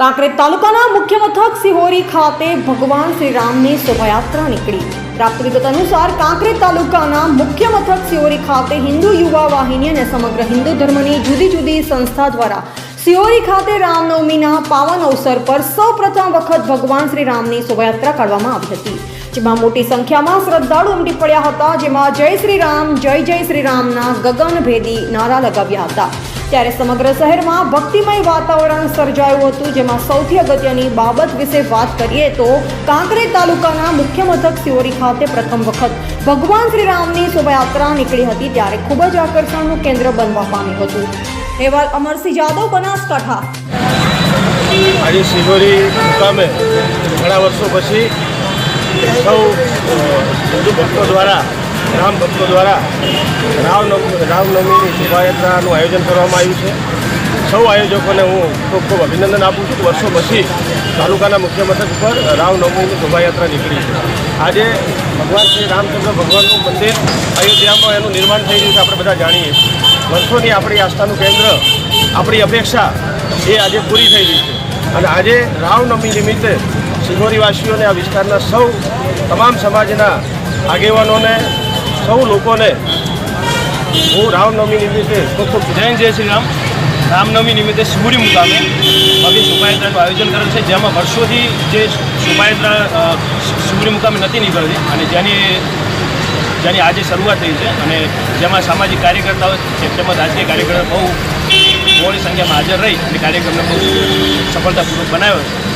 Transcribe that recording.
કાંકરેજ તાલુકાના મુખ્ય મથક સિહોરી ખાતે ભગવાન શ્રી રામની શોભાયાત્રા નીકળી. પ્રાપ્ત વિગત અનુસાર કાંકરેજ તાલુકાના મુખ્ય મથક સિહોરી ખાતે હિન્દુ યુવા વાહિની અને સમગ્ર હિન્દુ ધર્મની જુદી જુદી સંસ્થા દ્વારા સિહોરી ખાતે રામનવમીના પાવન અવસર પર સૌ પ્રથમ વખત ભગવાન શ્રી રામની શોભાયાત્રા કાઢવામાં આવી હતી, જેમાં મોટી સંખ્યામાં શ્રદ્ધાળુ ઉમટી પડ્યા હતા, જેમાં જય શ્રી રામ જય જય શ્રી રામના ગગનભેદી નારા લગાવ્યા હતા. ત્યારે સમગ્ર શહેરમાં ભક્તિમય વાતાવરણ સર્જાયું હતું, જેમાં સૌથી અગત્યની બાબત વિશે વાત કરીએ તો કાંકરેજ તાલુકાના મુખ્ય મથક સિયોરી ખાતે પ્રથમ વખત ભગવાન શ્રી રામની શોભાયાત્રા નીકળી હતી ત્યારે ખૂબ જ આકર્ષણનું કેન્દ્ર બનવા પામ્યું હતું. અહેવાલ અમરસિંહ જાદવ, બનાસકાંઠા. આજે શિહોરી મુકામે ઘણા વર્ષો પછી સૌ હિન્દુ ભક્તો દ્વારા રામ ભક્તો દ્વારા રામનવમી રામનવમીની શોભાયાત્રાનું આયોજન કરવામાં આવ્યું છે. સૌ આયોજકોને હું ખૂબ ખૂબ અભિનંદન આપું છું. વર્ષો પછી તાલુકાના મુખ્ય મથક પર રામનવમીની શોભાયાત્રા નીકળી છે. આજે ભગવાન શ્રી રામચંદ્ર ભગવાનનું મંદિર અયોધ્યામાં એનું નિર્માણ થઈ રહ્યું છે, આપણે બધા જાણીએ વર્ષોની આપણી આસ્થાનું કેન્દ્ર, આપણી અપેક્ષા એ આજે પૂરી થઈ રહી છે. અને આજે રામનવમી નિમિત્તે સિંગોરીવાસીઓને આ વિસ્તારના સૌ, તમામ સમાજના આગેવાનોને સૌ લોકોને હું રામનવમી નિમિત્તે ખૂબ ખૂબ જય જય શ્રી રામ. રામનવમી નિમિત્તે શિબુરી મુકામે ભવ્ય શોભાયાત્રાનું આયોજન કરેલ છે જેમાં વર્ષોથી જે શોભાયાત્રા અ, શિબુરી મુકામે નથી નીકળતી અને જેની જેની આજે શરૂઆત થઈ છે અને જેમાં સામાજિક કાર્યકર્તાઓ તેમજ રાજકીય કાર્યકર્તા બહુ મોટી સંખ્યામાં હાજર રહી અને કાર્યક્રમને બહુ સફળતાપૂર્વક બનાવ્યો છે.